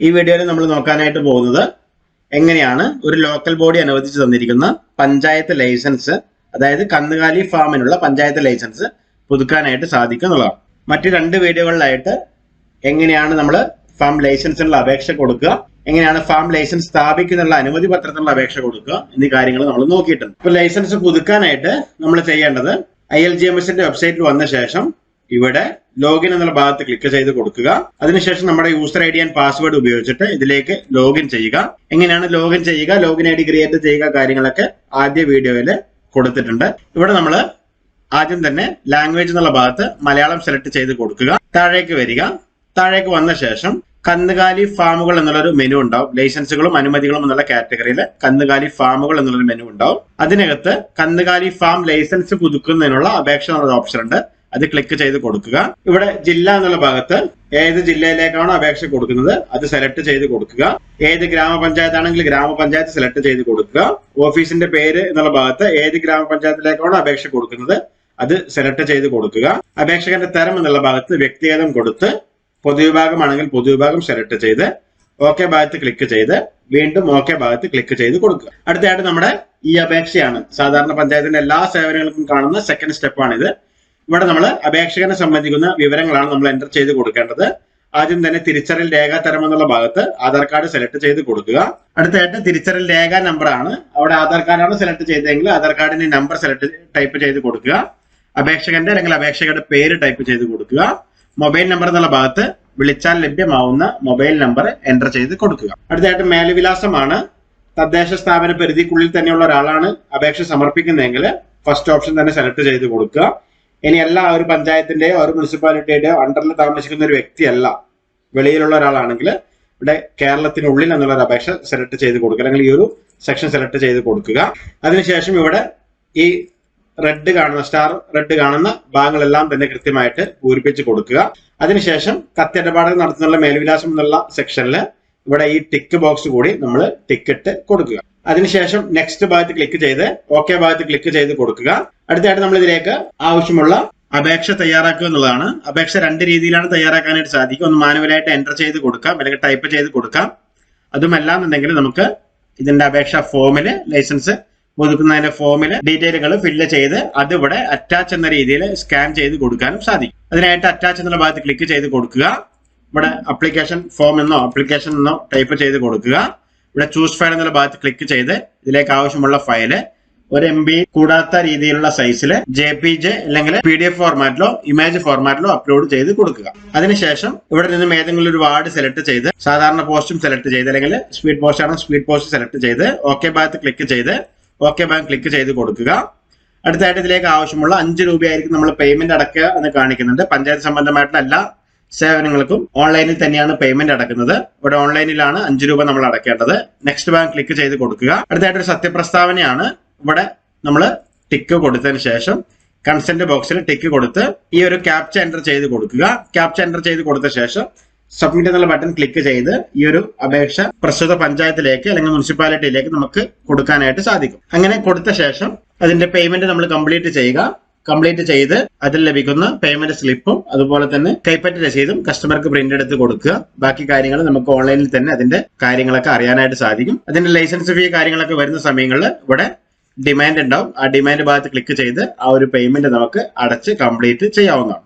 ഈ വീഡിയോയിൽ നമ്മൾ നോക്കാനായിട്ട് പോകുന്നത് എങ്ങനെയാണ് ഒരു ലോക്കൽ ബോഡി അനുവദിച്ചു തന്നിരിക്കുന്ന പഞ്ചായത്ത് ലൈസൻസ് അതായത് കന്നുകാലി ഫാമിനുള്ള പഞ്ചായത്ത് ലൈസൻസ് പുതുക്കാനായിട്ട് സാധിക്കും മറ്റു രണ്ട് വീഡിയോകളിലായിട്ട് എങ്ങനെയാണ് നമ്മൾ ഫാം ലൈസൻസിനുള്ള അപേക്ഷ കൊടുക്കുക എങ്ങനെയാണ് ഫാം ലൈസൻസ് സ്ഥാപിക്കുന്നുള്ള അനുമതി പത്രത്തിനുള്ള അപേക്ഷ കൊടുക്കുക എന്നീ കാര്യങ്ങൾ നമ്മൾ നോക്കിയിട്ടുണ്ട്. ഇപ്പൊ ലൈസൻസ് പുതുക്കാനായിട്ട് നമ്മൾ ചെയ്യേണ്ടത് ഐ എൽ ജി എം എസിന്റെ വെബ്സൈറ്റിൽ വന്ന ശേഷം ഇവിടെ ലോഗിൻ എന്നുള്ള ഭാഗത്ത് ക്ലിക്ക് ചെയ്ത് കൊടുക്കുക. അതിനുശേഷം നമ്മുടെ user I D and password ഉപയോഗിച്ചിട്ട് ഇതിലേക്ക് ലോഗിൻ ചെയ്യുക. എങ്ങനെയാണ് ലോഗിൻ ചെയ്യുക? ലോഗിൻ ഐ ഡി ക്രിയേറ്റ് ചെയ്യുക കാര്യങ്ങളൊക്കെ ആദ്യ വീഡിയോയിൽ കൊടുത്തിട്ടുണ്ട്. ഇവിടെ നമ്മൾ ആദ്യം തന്നെ ലാംഗ്വേജ് എന്നുള്ള ഭാഗത്ത് മലയാളം സെലക്ട് ചെയ്ത് കൊടുക്കുക. താഴേക്ക് വരിക. താഴേക്ക് വന്ന ശേഷം കന്നുകാലി ഫാമുകൾ എന്നുള്ളൊരു മെനു ഉണ്ടാവും. ലൈസൻസുകളും അനുമതികളും എന്നുള്ള കാറ്റഗറിയിൽ കന്നുകാലി ഫാമുകൾ എന്നുള്ളൊരു മെനു ഉണ്ടാവും. അതിനകത്ത് കന്നുകാലി ഫാം ലൈസൻസ് പുതുക്കുന്നതിനുള്ള അപേക്ഷ എന്നുള്ള ഓപ്ഷൻ ഉണ്ട്. അത് ക്ലിക്ക് ചെയ്ത് കൊടുക്കുക. ഇവിടെ ജില്ല എന്നുള്ള ഭാഗത്ത് ഏത് ജില്ലയിലേക്കാണോ അപേക്ഷ കൊടുക്കുന്നത് അത് സെലക്ട് ചെയ്ത് കൊടുക്കുക. ഏത് ഗ്രാമപഞ്ചായത്ത് ആണെങ്കിൽ ഗ്രാമപഞ്ചായത്ത് സെലക്ട് ചെയ്ത് കൊടുക്കുക. ഓഫീസിന്റെ പേര് എന്നുള്ള ഭാഗത്ത് ഏത് ഗ്രാമപഞ്ചായത്തിലേക്കാണോ അപേക്ഷ കൊടുക്കുന്നത് അത് സെലക്ട് ചെയ്ത് കൊടുക്കുക. അപേക്ഷകന്റെ തരം എന്നുള്ള ഭാഗത്ത് വ്യക്തിഗതം കൊടുത്ത് പൊതുവിഭാഗമാണെങ്കിൽ പൊതുവിഭാഗം സെലക്ട് ചെയ്ത് ഓക്കെ ഭാഗത്ത് ക്ലിക്ക് ചെയ്ത് വീണ്ടും ഓക്കെ ഭാഗത്ത് ക്ലിക്ക് ചെയ്ത് കൊടുക്കുക. അടുത്തതായിട്ട് നമ്മുടെ ഈ അപേക്ഷയാണ്. സാധാരണ പഞ്ചായത്തിന്റെ എല്ലാ സേവനങ്ങൾക്കും കാണുന്ന സെക്കൻഡ് സ്റ്റെപ്പാണിത് ഇവിടെ നമ്മൾ അപേക്ഷകനെ സംബന്ധിക്കുന്ന വിവരങ്ങളാണ് നമ്മൾ എന്റർ ചെയ്ത് കൊടുക്കേണ്ടത്. ആദ്യം തന്നെ തിരിച്ചറിൽ രേഖ തരം എന്നുള്ള ഭാഗത്ത് ആധാർ കാർഡ് സെലക്ട് ചെയ്ത് കൊടുക്കുക. അടുത്തായിട്ട് തിരിച്ചറിൽ രേഖ നമ്പർ ആണ്. അവിടെ ആധാർ കാർഡാണ് സെലക്ട് ചെയ്തതെങ്കിൽ ആധാർ കാർഡിന്റെ നമ്പർ സെലക്ട് ടൈപ്പ് ചെയ്ത് കൊടുക്കുക. അപേക്ഷകന്റെ അല്ലെങ്കിൽ അപേക്ഷകരുടെ പേര് ടൈപ്പ് ചെയ്ത് കൊടുക്കുക. മൊബൈൽ നമ്പർ എന്നുള്ള ഭാഗത്ത് വിളിച്ചാൽ ലഭ്യമാവുന്ന മൊബൈൽ നമ്പർ എന്റർ ചെയ്ത് കൊടുക്കുക. അടുത്തായിട്ട് മേൽവിലാസമാണ്. തദ്ദേശ സ്ഥാപന പരിധിക്കുള്ളിൽ തന്നെയുള്ള ഒരാളാണ് അപേക്ഷ സമർപ്പിക്കുന്നതെങ്കിൽ ഫസ്റ്റ് ഓപ്ഷൻ തന്നെ സെലക്ട് ചെയ്ത് കൊടുക്കുക. ഇനി എല്ലാ ഒരു പഞ്ചായത്തിന്റെയോ ഒരു മുനിസിപ്പാലിറ്റിയുടെയോ അണ്ടറിൽ താമസിക്കുന്ന ഒരു വ്യക്തിയല്ല വെളിയിലുള്ള ഒരാളാണെങ്കിൽ ഇവിടെ കേരളത്തിനുള്ളിൽ എന്നുള്ളൊരു അപേക്ഷ സെലക്ട് ചെയ്ത് കൊടുക്കുക. അല്ലെങ്കിൽ ഈ ഒരു സെക്ഷൻ സെലക്ട് ചെയ്ത് കൊടുക്കുക. അതിനുശേഷം ഇവിടെ ഈ റെഡ് കാണുന്ന സ്റ്റാർ റെഡ് കാണുന്ന ഭാഗങ്ങളെല്ലാം തന്നെ കൃത്യമായിട്ട് പൂരിപ്പിച്ച് കൊടുക്കുക. അതിനുശേഷം കത്തിടപാടുകൾ നടത്തുന്നുള്ള മേൽവിലാസം എന്നുള്ള സെക്ഷനിൽ ഇവിടെ ഈ ടിക്ക് ബോക്സ് കൂടി നമ്മൾ ടിക്കറ്റ് കൊടുക്കുക. അതിനുശേഷം നെക്സ്റ്റ് ഭാഗത്ത് ക്ലിക്ക് ചെയ്ത് ഓക്കെ ഭാഗത്ത് ക്ലിക്ക് ചെയ്ത് കൊടുക്കുക. അടുത്തായിട്ട് നമ്മൾ ഇതിലേക്ക് ആവശ്യമുള്ള അപേക്ഷ തയ്യാറാക്കുക എന്നുള്ളതാണ്. അപേക്ഷ രണ്ട് രീതിയിലാണ് തയ്യാറാക്കാനായിട്ട് സാധിക്കും ഒന്ന് മാനുവലായിട്ട് എന്റർ ചെയ്ത് കൊടുക്കാം. അല്ലെങ്കിൽ ടൈപ്പ് ചെയ്ത് കൊടുക്കാം. അതുമല്ല എന്നുണ്ടെങ്കിൽ നമുക്ക് ഇതിന്റെ അപേക്ഷ ഫോമിൽ ലൈസൻസ് പുതുക്കുന്നതിന്റെ ഫോമിൽ ഡീറ്റെയിലുകൾ ഫില്ല് ചെയ്ത് അതിവിടെ അറ്റാച്ച് എന്ന രീതിയിൽ സ്കാൻ ചെയ്ത് കൊടുക്കാനും സാധിക്കും. അതിനായിട്ട് അറ്റാച്ച് എന്നുള്ള ഭാഗത്ത് ക്ലിക്ക് ചെയ്ത് കൊടുക്കുക. ഇവിടെ അപ്ലിക്കേഷൻ ഫോം എന്നോ അപ്ലിക്കേഷൻ എന്നോ ടൈപ്പ് ചെയ്ത് കൊടുക്കുക. ഇവിടെ ചൂസ് ഫയൽ എന്നുള്ള ഭാഗത്ത് ക്ലിക്ക് ചെയ്ത് ഇതിലേക്ക് ആവശ്യമുള്ള ഫയൽ ഒരു എം ബി കൂടാത്ത രീതിയിലുള്ള സൈസിൽ ജെ പി ജെ അല്ലെങ്കിൽ പി ഡി എഫ് ഫോർമാറ്റിലോ ഇമേജ് ഫോർമാറ്റിലോ അപ്ലോഡ് ചെയ്ത് കൊടുക്കുക. അതിനുശേഷം ഇവിടെ നിന്നും ഏതെങ്കിലും ഒരു വാർഡ് സെലക്ട് ചെയ്ത് സാധാരണ പോസ്റ്റും സെലക്ട് ചെയ്ത് അല്ലെങ്കിൽ സ്പീഡ് പോസ്റ്റ് ആണോ സ്പീഡ് പോസ്റ്റ് സെലക്ട് ചെയ്ത് ഓക്കെ ഭാഗത്ത് ക്ലിക്ക് ചെയ്ത് ഓക്കെ ബാങ്ക് ക്ലിക്ക് ചെയ്ത് കൊടുക്കുക. അടുത്തായിട്ട് ഇതിലേക്ക് ആവശ്യമുള്ള അഞ്ച് രൂപയായിരിക്കും നമ്മൾ പേയ്മെന്റ് അടക്കുക എന്ന് കാണിക്കുന്നുണ്ട്. പഞ്ചായത്ത് സംബന്ധമായിട്ടുള്ള എല്ലാ സേവനങ്ങൾക്കും ഓൺലൈനിൽ തന്നെയാണ് പേയ്മെന്റ് അടക്കുന്നത്. ഇവിടെ ഓൺലൈനിലാണ് അഞ്ച് രൂപ നമ്മൾ അടക്കേണ്ടത് നെക്സ്റ്റ് ബാങ്ക് ക്ലിക്ക് ചെയ്ത് കൊടുക്കുക. അടുത്തായിട്ട് ഒരു സത്യപ്രസ്താവനയാണ്. ഇവിടെ നമ്മൾ ടിക്ക് കൊടുത്തതിന് ശേഷം കൺസെന്റ് ബോക്സിൽ ടിക്ക് കൊടുത്ത് ഈ ഒരു ക്യാപ്ച എന്റർ ചെയ്ത് കൊടുക്കുക. ക്യാപ്ച എന്റർ ചെയ്ത് കൊടുത്ത ശേഷം സബ്മിറ്റ് എന്നുള്ള ബട്ടൺ ക്ലിക്ക് ചെയ്ത് ഈ ഒരു അപേക്ഷ പ്രസ്തുത പഞ്ചായത്തിലേക്ക് അല്ലെങ്കിൽ മുനിസിപ്പാലിറ്റിയിലേക്ക് നമുക്ക് കൊടുക്കാനായിട്ട് സാധിക്കും. അങ്ങനെ കൊടുത്ത ശേഷം അതിന്റെ പേയ്മെന്റ് നമ്മൾ കംപ്ലീറ്റ് ചെയ്യുക. കംപ്ലീറ്റ് ചെയ്ത് അതിൽ ലഭിക്കുന്ന പേയ്മെന്റ് സ്ലിപ്പും അതുപോലെ തന്നെ കൈപ്പറ്റ് രസീതും കസ്റ്റമർക്ക് പ്രിന്റ് എടുത്ത് കൊടുക്കുക. ബാക്കി കാര്യങ്ങൾ നമുക്ക് ഓൺലൈനിൽ തന്നെ അതിന്റെ കാര്യങ്ങളൊക്കെ അറിയാനായിട്ട് സാധിക്കും. അതിന്റെ ലൈസൻസ് ഫീ കാര്യങ്ങളൊക്കെ വരുന്ന സമയങ്ങളിൽ ഇവിടെ ഡിമാൻഡ് ഉണ്ടാവും. ആ ഡിമാൻഡ് ഭാഗത്ത് ക്ലിക്ക് ചെയ്ത് ആ ഒരു പേയ്മെന്റ് നമുക്ക് അടച്ച് കംപ്ലീറ്റ് ചെയ്യാവുന്നതാണ്.